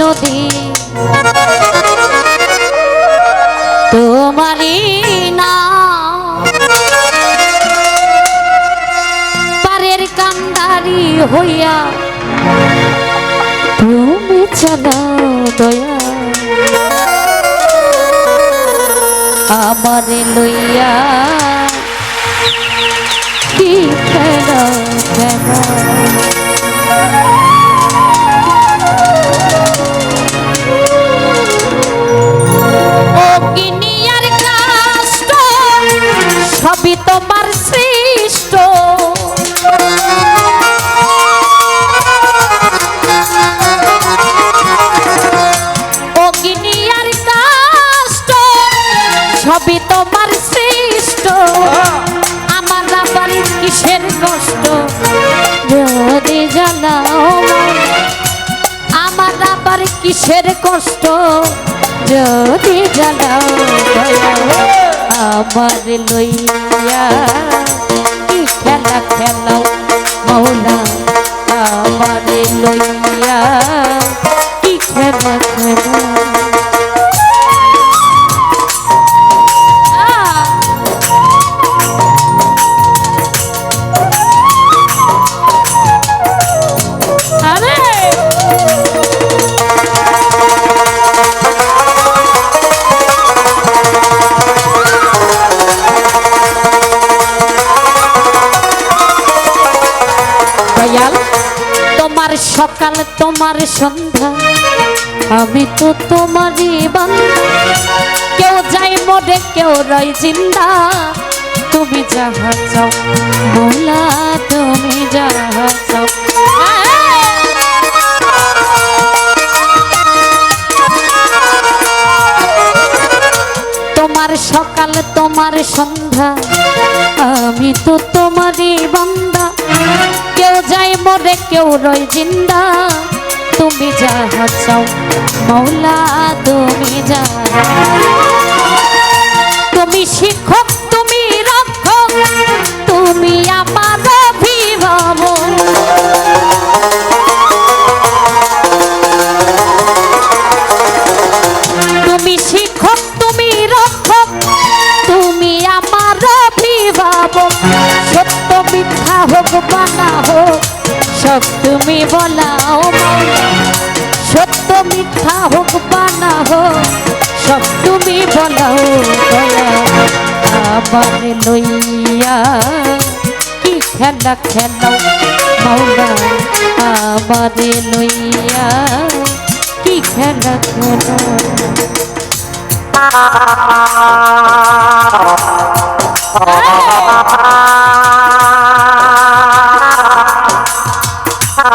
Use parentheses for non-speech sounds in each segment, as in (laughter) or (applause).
নদী। তোমারি না। পারের কান্দারি হইয়া তুমি চালাও দয়া। আমারে লইয়া কি খেলা খেলা কাষ্ট সবই তোমার সৃষ্ট। কাষ্ট সবই তোমার সৃষ্ট। আমার আবার কিসের কষ্ট? জানাও আমার আবার কিসের কষ্ট? যদি জানাও আমার লইয়া কি খেলা খেলাও মৌলা আমার লইয়া কি খেলা খেলা সন্ধ্যা, আমি তো তোমারই বান্ধা কেউ যাই মরে, কেউ রয় জিন্দা। তুমি যাহা চাও মোলা তুমি যাহা চাও। তোমার সকাল, তোমার সন্ধ্যা, আমি তো তোমারই বান্দা। কেউ যাই মরে, কেউ রয় জিন্দা। তুমি যাহা চাও, মৌলা, তুমি যাহা তুমি শিক্ষক, তুমি রক্ষক, তুমি আমার অভিভাবক। তুমি শিক্ষক, তুমি রক্ষক, তুমি আমার অভিভাবক। সত্য মিথ্যা হোক বানা হোক সব তুমি বলাও। সত্য মিথ্যা হোক বানা হোক, সব তুমি বলাও আমার লইয়া কি খেলা খেলাও মৌলা আমার লইয়া কি খেলা খেলা (laughs)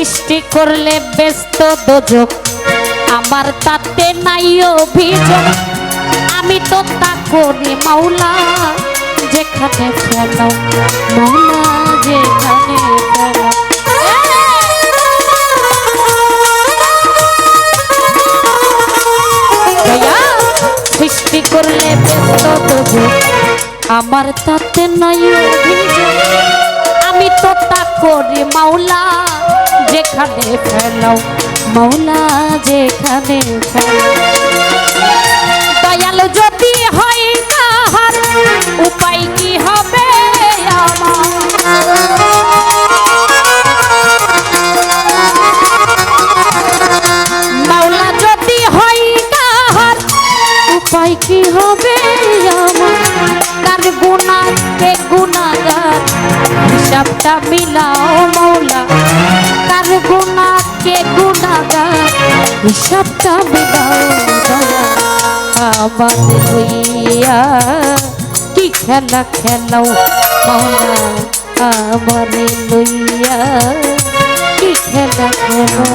সৃষ্টি করলে ব্যস্ত দোজক আমার তাতে নাই অভিযোগ। আমি তো তা করি মাওলা, যেখানে যেখানে সৃষ্টি করলে ব্যস্ত দোজক আমার তাতে নাই অভিযোগ। আমি তো তা করি মাওলা, যেখানে ফেলাও মাওলা, যেখানে ফেলাও দয়ালু যদি হয় তাহার, উপায় কি হবে? হিসাবটা মিলাও মৌলা কার গুণাকে গুণাগার, হিসাবটা মিলাও দয়া আমাদের হইয়া কি খেলা খেলাও মৌলা, আমার লইয়া কি খেলা খেলা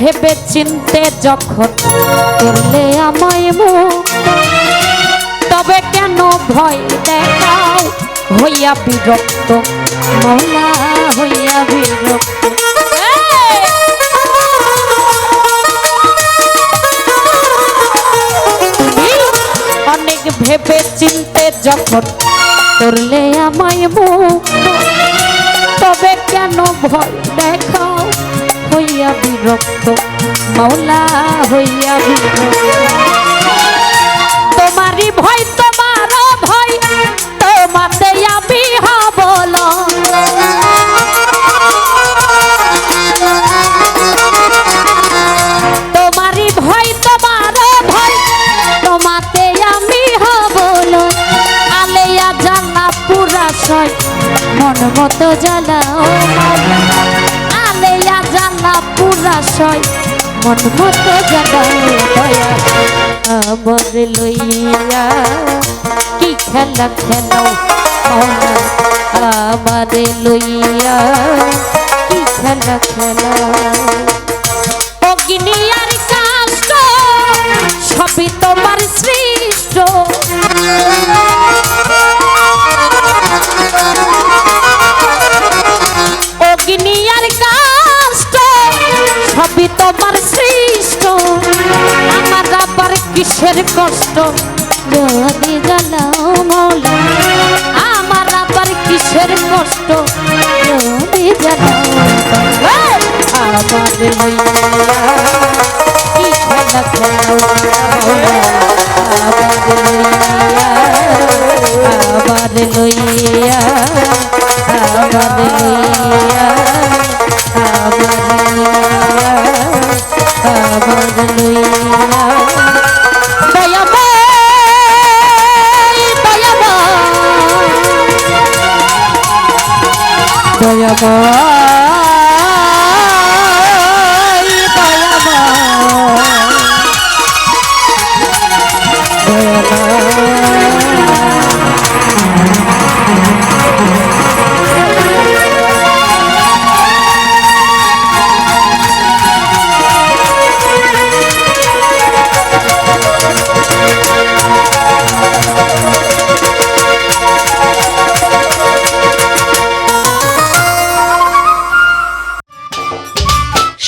ভেবে চিনতে যখন করলে আমায় মুখ, তবে কেন ভয় দেখাও হইয়া বিরক্ত মৌলা হইয়া বিরক্ত। অনেক ভেবে চিনতে যখন করলে আমায় মুখ, তবে কেন ভয় দেখাও বিরক্ত মৌলা হইয়া তোমারই ভয় তোমার ভয়, তোমাতে আমি হবল তোমারই ভয় তোমার ভয়, তোমাতে আমি হবল আলেয়া জানা পুরা সয় মন মতো জ্বালাও সয় মন মতো জ্বালাও দয়া। আমার লইয়া কি খেলা খেলাও আমার লইয়া কি খেলা খেলাও অগ্নি আর কাষ্ট সবই তোমার সৃষ্ট।